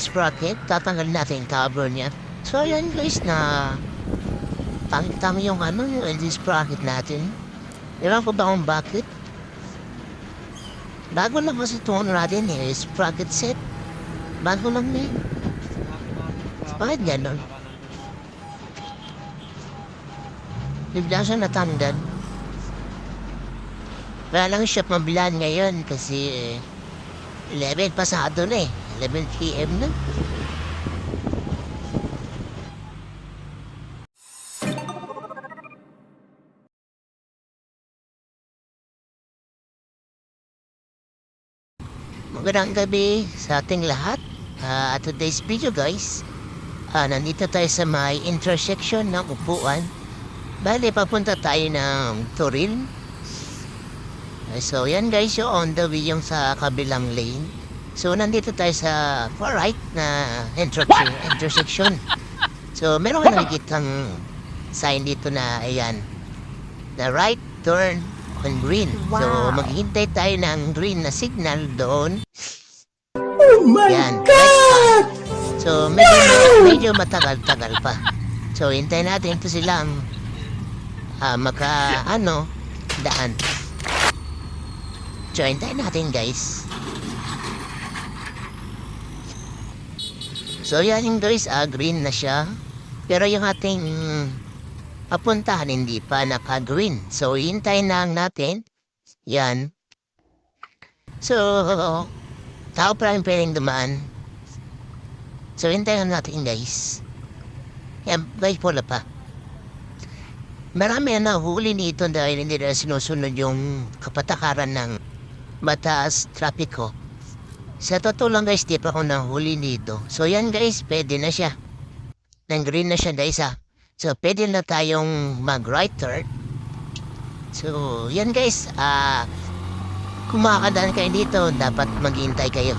sprocket, tatanggal natin yung cover niya. So, ayan guys na pangitama yung ano, yung LED sprocket natin. Ewan ko ba kung bakit? Bago lang kasi itong ano natin eh, sprocket set. Bago lang na eh. Bakit ganon? Bigla siya natandan. Wala lang shop mabilan ngayon kasi eh, 11 pasado na eh. 11pm na. Magandang gabi sa ating lahat. Uh, at today's video guys, uh, nandito tayo sa may intersection ng upuan. Bale, papunta tayo ng Toril. Uh, so yan guys, yung on the way yung sa kabilang lane. So, nandito tayo sa far right na intersection. Eh, intersection. So, meron ka nakikitang sign dito na, ayan, the right turn on green. Wow. So, maghihintay tayo ng green na signal doon. Oh my ayan, God! Right so, medyo, no! medyo matagal-tagal pa. So, hintay natin ito silang uh, maka, ano, daan. So, hintayin natin guys. So yan ah, yung guys, ah, green na siya. Pero yung ating mm, papuntahan hindi pa naka-green. So hintay lang natin. Yan. So, tao pa rin pwedeng dumaan. So hintayin natin guys. Yan, guys, pula pa. Marami na nahuli nito dahil hindi na sinusunod yung kapatakaran ng mataas trapiko. Sa totoo lang guys, tip ako ng huli nito. So yan guys, pwede na siya. Nang green na siya guys ha. So pwede na tayong mag right turn. So yan guys, ah... Uh, kumakadaan kayo dito, dapat maghintay kayo.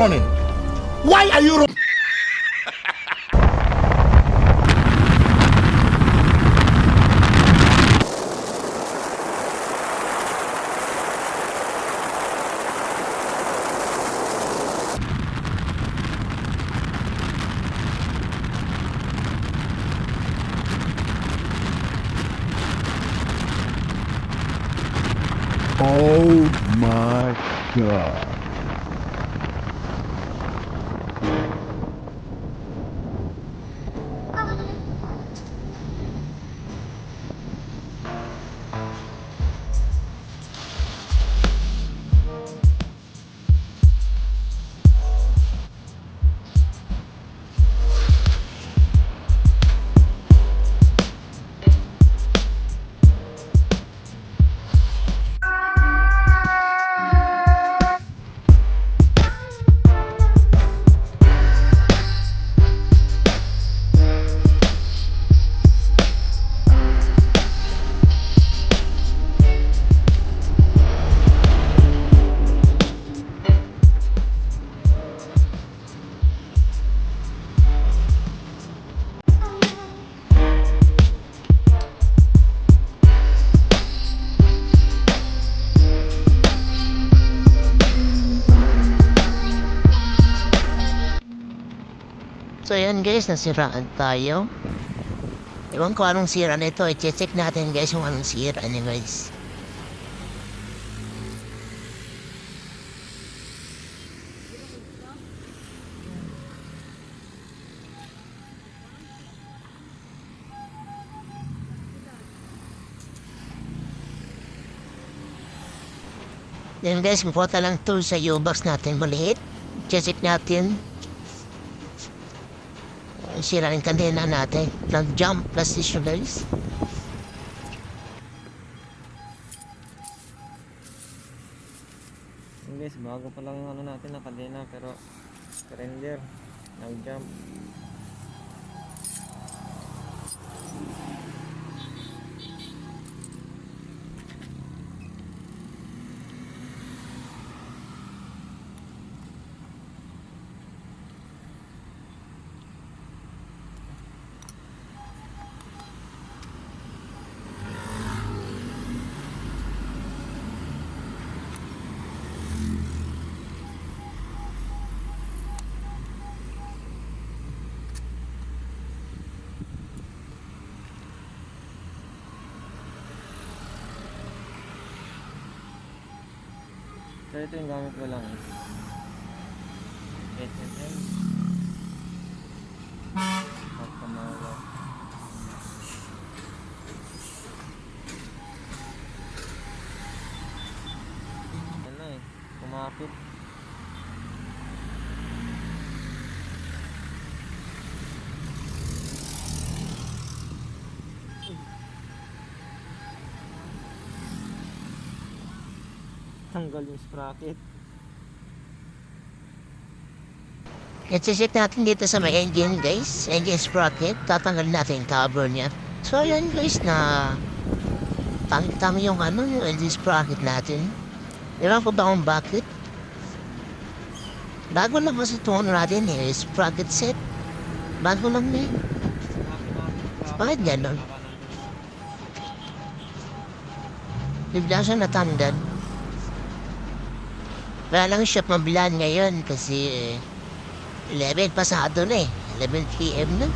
running? Why are you running? Oh my god. Ayun guys, nasiraan tayo. Ewan ko anong sira nito. I-check natin guys kung anong sira niya guys. Then guys, pupunta lang to sa U-Box natin maliit. Check natin. Sira yung kadena natin. Nag-jump plus issue guys. Bago pa lang yung ano natin na kadena pero surrender, nag-jump. So ito yung gamit ko lang. Is SSM Pagkamala Yan na eh, kumapit Tanggal yung sprocket I-check natin dito sa may engine guys. Engine sprocket. Tatanggal natin yung cover niya. So yun guys na tama yung ano yung engine sprocket natin. Ewan ko ba kung bakit. Bago lang kasi ito ano natin eh. Sprocket set. Bago lang na eh. Bakit ganon? Bigla siya natanggal. Wala lang siya mabilan ngayon kasi eh, 11 pasado na eh. 11 p.m. na.